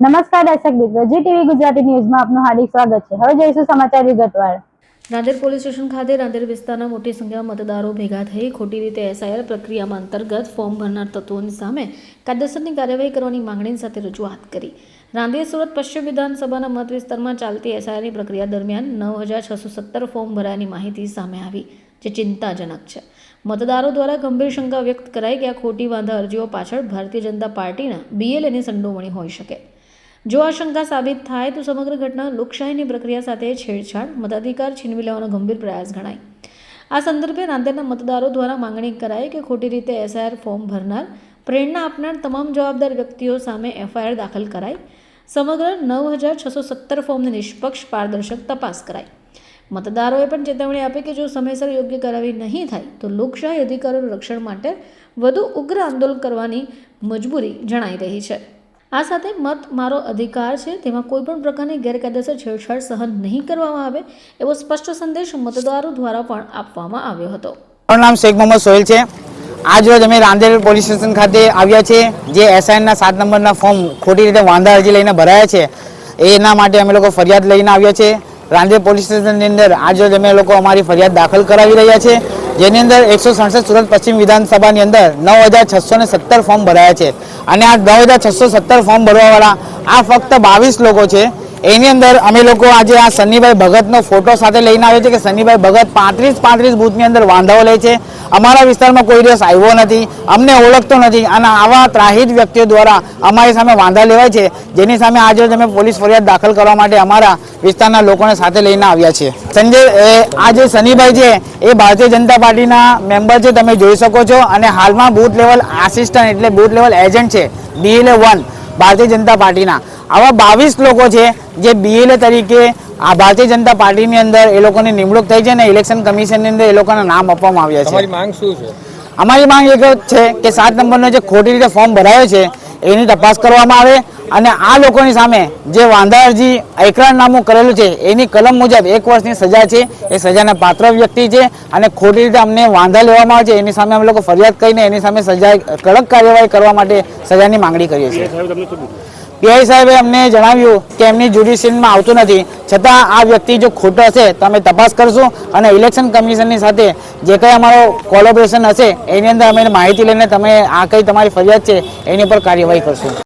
નમસ્કાર દર્શક મિત્રો, જી ટીવી ગુજરાતી ન્યૂઝમાં આપનું હાર્દિક સ્વાગત છે. હવે જોઈશું સમાચાર વિગતવાર રાંદેર પોલીસ સ્ટેશન ખાતે રાંદેર વિસ્તારના મોટી સંખ્યામાં મતદારો ભેગા થઈ ખોટી રીતે એસઆઈઆર પ્રક્રિયામાં અંતર્ગત ફોર્મ ભરનાર તત્વોની સામે કાયદેસરની કાર્યવાહી કરવાની માંગણી સાથે રજૂઆત કરી. રાંદેર સુરત પશ્ચિમ વિધાનસભાના મત વિસ્તારમાં ચાલતી એસઆઈઆરની પ્રક્રિયા દરમિયાન નવ હજાર છસો સત્તર ફોર્મ ભરાયાની માહિતી સામે આવી, જે ચિંતાજનક છે. મતદારો દ્વારા ગંભીર શંકા વ્યક્ત કરાઈ કે આ ખોટી વાંધા અરજીઓ પાછળ ભારતીય જનતા પાર્ટીના બીએલએની સંડોવણી હોઈ શકે. જો આ શંકા સાબિત થાય તો સમગ્ર ઘટના લોકશાહીની પ્રક્રિયા સાથે છેડછાડ, મતાધિકાર છીનવી લેવાનો ગંભીર પ્રયાસ ગણાય. આ સંદર્ભે નાંદેડના મતદારો દ્વારા માંગણી કરાઈ કે ખોટી રીતે એસઆઈઆર ફોર્મ ભરનાર, પ્રેરણા આપનાર તમામ જવાબદાર વ્યક્તિઓ સામે એફઆઈઆર દાખલ કરાઈ સમગ્ર નવ હજાર છસો સત્તર ફોર્મની નિષ્પક્ષ પારદર્શક તપાસ કરાઈ મતદારોએ પણ ચેતવણી આપી કે જો સમયસર યોગ્ય કરાવી નહીં થાય, તો લોકશાહી અધિકારોનું રક્ષણ માટે વધુ ઉગ્ર આંદોલન કરવાની મજબૂરી જણાઈ રહી છે. આ સાથે મત મારો અધિકાર છે. તેમાં કોઈપણ પ્રકારની ગેરકાયદેસર છેડછાડ સહન નહીં કરવામાં આવે એવો સ્પષ્ટ સંદેશ મતદારો દ્વારા પણ આપવામાં આવ્યો હતો. મારું નામ શેખ મોહમ્મદ સોહેલ છે. આજ રોજ અમે રાંદેર પોલીસ સ્ટેશન ખાતે આવ્યા છે જે એસઆઈના સાત નંબરના ફોર્મ ખોટી રીતે વાંધા અરજી લઈને ભરાયા છે. એના માટે અમે લોકો ફરિયાદ લઈને આવ્યા છે રાંદેર પોલીસ સ્ટેશનની અંદર આજ રોજ અમે લોકો અમારી ફરિયાદ દાખલ કરાવી રહ્યા છે જેની અંદર એકસો સડસઠ સુરત પશ્ચિમ વિધાનસભાની અંદર નવ હજાર છસો ને સત્તર ફોર્મ ભરાયા છે. અને આ નવ હજાર છસો સત્તર ફોર્મ ભરવાવાળા આ ફક્ત બાવીસ લોકો છે. એની અંદર અમે લોકો આજે આ સન્નીભાઈ ભગતનો ફોટો સાથે લઈને આવે છે કે સન્નીભાઈ ભગત પાંત્રીસ પાંત્રીસ બૂથની અંદર વાંધાઓ લે છે. અમારા વિસ્તારમાં કોઈ દિવસ આવ્યો નથી. અમને ઓળખતો નથી. અને આવા ત્રાહિત વ્યક્તિઓ દ્વારા અમારી સામે વાંધા લેવાય છે. જેની સામે આજે અમે પોલીસ ફરિયાદ દાખલ કરવા માટે અમારા વિસ્તારના લોકોને સાથે લઈને આવ્યા છીએ. સંજય આ જે સનીભાઈ છે, એ ભારતીય જનતા પાર્ટીના મેમ્બર છે. તમે જોઈ શકો છો. અને હાલમાં બૂથ લેવલ આસિસ્ટન્ટ એટલે બૂથ લેવલ એજન્ટ છે. BLA one. ભારતીય જનતા પાર્ટીના. આવા બાવીસ લોકો છે જે બીએલએ તરીકે આ ભારતીય જનતા પાર્ટીની અંદર એ લોકોની નિમણૂક થઈ છે અને ઇલેક્શન કમિશનની અંદર એ લોકોના નામ આપવામાં આવ્યા છે. માંગ શું છે? અમારી માંગ એક જ છે કે સાત નંબરનો જે ખોટી રીતે ફોર્મ ભરાયો છે એની તપાસ કરવામાં આવે અને આ લોકોની સામે જે વાંધા અરજી એકરારનામું કરેલું છે, એની કલમ મુજબ એક વર્ષની સજા છે, એ સજાના પાત્ર વ્યક્તિ છે અને ખોટી રીતે અમને વાંધા લેવામાં આવે છે, એની સામે અમે લોકો ફરિયાદ કરીને એની સામે સજા, કડક કાર્યવાહી કરવા માટે સજાની માંગણી કરીએ છીએ. પીઆઈ સાહેબે અમને જણાવ્યું કે એમની જ્યુડિશિયલમાં આવતું નથી. છતાં આ વ્યક્તિ જો ખોટો હશે તો અમે તપાસ કરશું અને ઇલેક્શન કમિશનની સાથે જે કંઈ અમારો કોલોબરેશન હશે, એની અંદર અમે માહિતી લઈને તમે આ કંઈ તમારી ફરિયાદ છે, એની પર કાર્યવાહી કરશું.